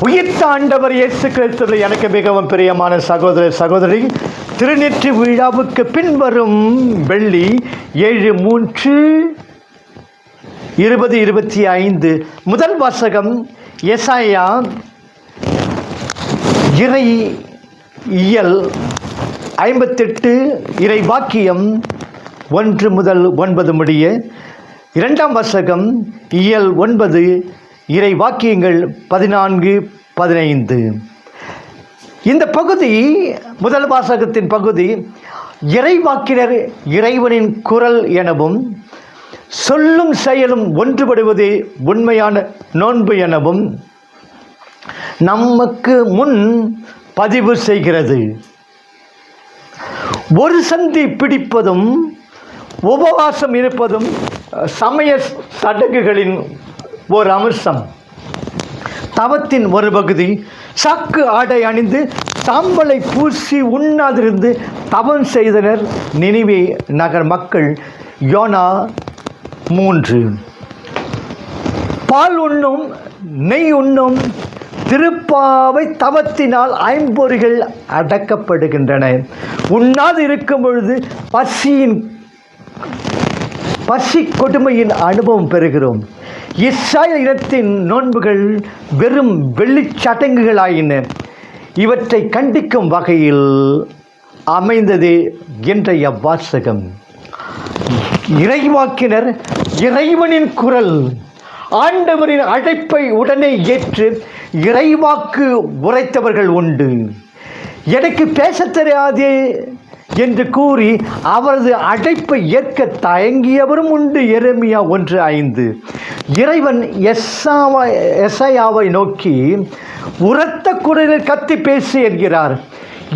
உயிர்த்த ஆண்டவர் இயேசு கிறிஸ்துவில் எனக்கு மிகவும் பிரியமான சகோதர சகோதரி திருநெற்றி விழாவுக்கு பின்வரும் வெள்ளி ஏழு மூன்று இருபது இருபத்தி ஐந்து முதல் வாசகம் எசாயா இறை இயல் ஐம்பத்தெட்டு இறை வாக்கியம் ஒன்று முதல் ஒன்பது முடிய இரண்டாம் வாசகம் இயல் ஒன்பது இறை வாக்கியங்கள் பதினான்கு பதினைந்து. இந்த பகுதி முதல் வாசகத்தின் பகுதி இறைவாக்கினர் இறைவனின் குரல் எனவும் சொல்லும் செயலும் ஒன்றுபடுவதே உண்மையான நோன்பு எனவும் நமக்கு முன் பதிவு செய்கிறது. ஒரு சந்தி பிடிப்பதும் உபவாசம் இருப்பதும் சமய சடங்குகளின் ஒரு அம்சம் தவத்தின் ஒரு பகுதி சக்கு ஆடை அணிந்து சாம்பலை பூசி உண்ணாதிருந்து தவம் செய்தனர் நினைவே நகர் மக்கள். யோனா மூன்று. பால் உண்ணும் நெய் உண்ணும் திருப்பாவை தவத்தினால் ஐம்பொறிகள் அடக்கப்படுகின்றன. உண்ணாது இருக்கும் பொழுது பசியின் பசி கொடுமையின் அனுபவம் பெறுகிறோம். இஸ்ராயல் இனத்தின் நோன்புகள் வெறும் வெள்ளிச்சடங்குகளாயின இவற்றை கண்டிக்கும் வகையில் அமைந்தது இன்றைய வாசகம். இறைவாக்கினர் இறைவனின் குரல் ஆண்டவரின் அழைப்பை உடனே ஏற்று இறைவாக்கு உரைத்தவர்கள் உண்டு. எனக்கு பேசத் தெரியாதே என்று கூறி அவரது அழைப்பை ஏற்க தயங்கியவரும் உண்டு. எருமையா ஒன்று ஐந்து. இறைவன் எஸ்ஸாவை எஸ்ஐயாவை நோக்கி உரத்த குரலில் கத்தி பேசு என்கிறார்.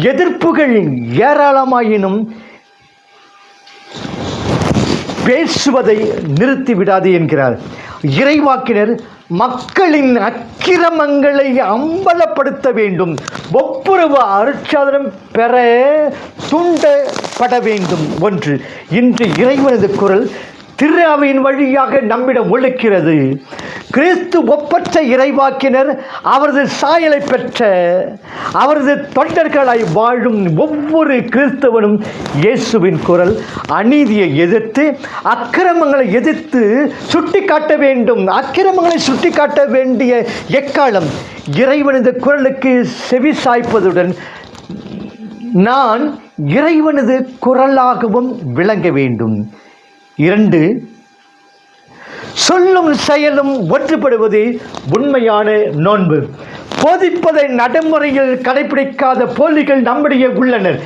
எதிர்ப்புகள் ஏராளமாயினும் பேசுவதை நிறுத்திவிடாது என்கிறார். இறைவாக்கினர் மக்களின் அக்கிரமங்களை அம்பலப்படுத்த வேண்டும். ஒப்புரவு அருட்சாதனம் பெற தூண்டப்பட வேண்டும். ஒன்று இன்று இறைவனது குரல் திருஅவையின் வழியாக நம்மிடம் ஒழுக்கிறது. கிறிஸ்து ஒப்பற்ற இறைவாக்கினர் அவரது சாயலை பெற்ற அவரது தொண்டர்களாய் வாழும் ஒவ்வொரு கிறிஸ்தவனும் இயேசுவின் குரல் அநீதியை எதிர்த்து அக்கிரமங்களை எதிர்த்து சுட்டி காட்ட வேண்டும். அக்கிரமங்களை சுட்டி காட்ட வேண்டிய எக்காலம்? இறைவனது குரலுக்கு செவி சாய்ப்பதுடன் நான் இறைவனது குரலாகவும் விளங்க வேண்டும். இரண்டு சொல்லும் செயலும் ஒன்றுபடுவது உண்மையான நோன்பு. போதிப்பதை நடைமுறையில் கடைபிடிக்காத போலிகள் நம்முடைய உள்ளனர்.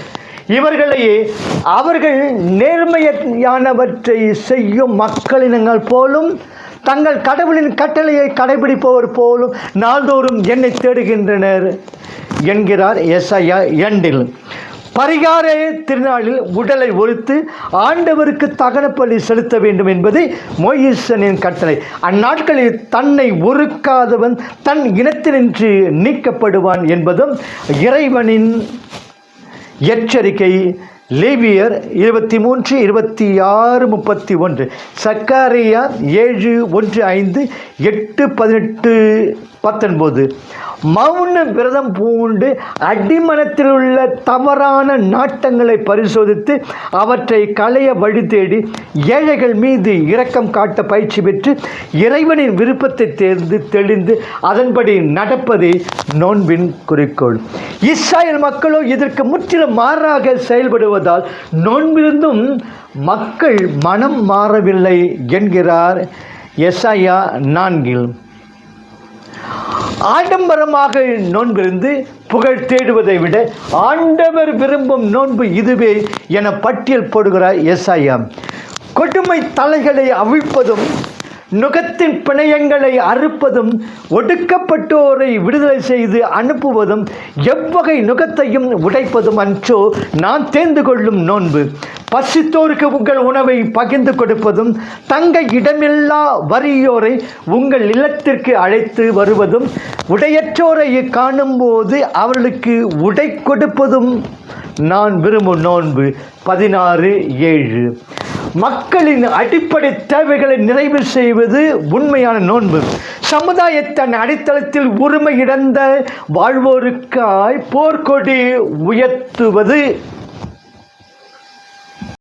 இவர்களையே அவர்கள் நேர்மையானவற்றை செய்யும் மக்களினங்கள் போலும் தங்கள் கடவுளின் கட்டளையை கடைபிடிப்பவர் போலும் நாள்தோறும் என்னை தேடுகின்றனர் என்கிறார் எஸ்ஐயா எண்டில் பரிகார திருநாளில் உடலை ஒழித்து ஆண்டவருக்கு தகனப்பள்ளி செலுத்த வேண்டும் என்பது மொயீசனின் கட்டளை. அந்நாட்களில் தன்னை ஒருக்காதவன் தன் இனத்தினின்று நீக்கப்படுவான் என்பதும் இறைவனின் எச்சரிக்கை. லேவியர் இருபத்தி மூன்று இருபத்தி ஆறு முப்பத்தி ஒன்று சக்காரியா ஏழு ஒன்று ஐந்து எட்டு பதினெட்டு பத்தொன்பது. மௌன விரதம் பூண்டு அடிமனத்தில் உள்ள தவறான நாட்டங்களை பரிசோதித்து அவற்றை களைய வழி தேடி ஏழைகள் மீது இரக்கம் காட்ட பயிற்சி பெற்று இறைவனின் விருப்பத்தை தேர்ந்து தெளிந்து அதன்படி நடப்பதே நோன்பின் குறிக்கோள். இஸ்ராயல் மக்களோ இதற்கு முற்றிலும் மாறாக செயல்படுவதால் நோன்பிருந்தும் மக்கள் மனம் மாறவில்லை என்கிறார் எஸ்ஐயா நான்கில். ஆடம்பரமாக நோன்பிருந்து புகழ் தேடுவதை விட ஆண்டவர் விரும்பும் நோன்பு இதுவே என பட்டியல் போடுகிறார் எஸ்ஐயா கொடுமை தலைகளை அவிழ்ப்பதும் நுகத்தின் பிணையங்களை அறுப்பதும் ஒடுக்கப்பட்டோரை விடுதலை செய்து அனுப்புவதும் எவ்வகை நுகத்தையும் உடைப்பதும் அன்றோ நான் தேர்ந்து கொள்ளும் நோன்பு. பசித்தோருக்கு உங்கள் உணவை பகிர்ந்து கொடுப்பதும் தங்க இடமில்லா வறியோரை உங்கள் இல்லத்திற்கு அழைத்து வருவதும் உடையற்றோரை காணும்போது அவர்களுக்கு உடை கொடுப்பதும் நான் விரும்பும் நோன்பு. பதினாறு ஏழு. மக்களின் அடிப்படை தேவைகளை நிறைவு செய்வது உண்மையான நோன்பு. சமுதாயத்தின் அடித்தளத்தில் உரிமை இழந்த வாழ்வோருக்காய் போர்க்கொடி உயர்த்துவது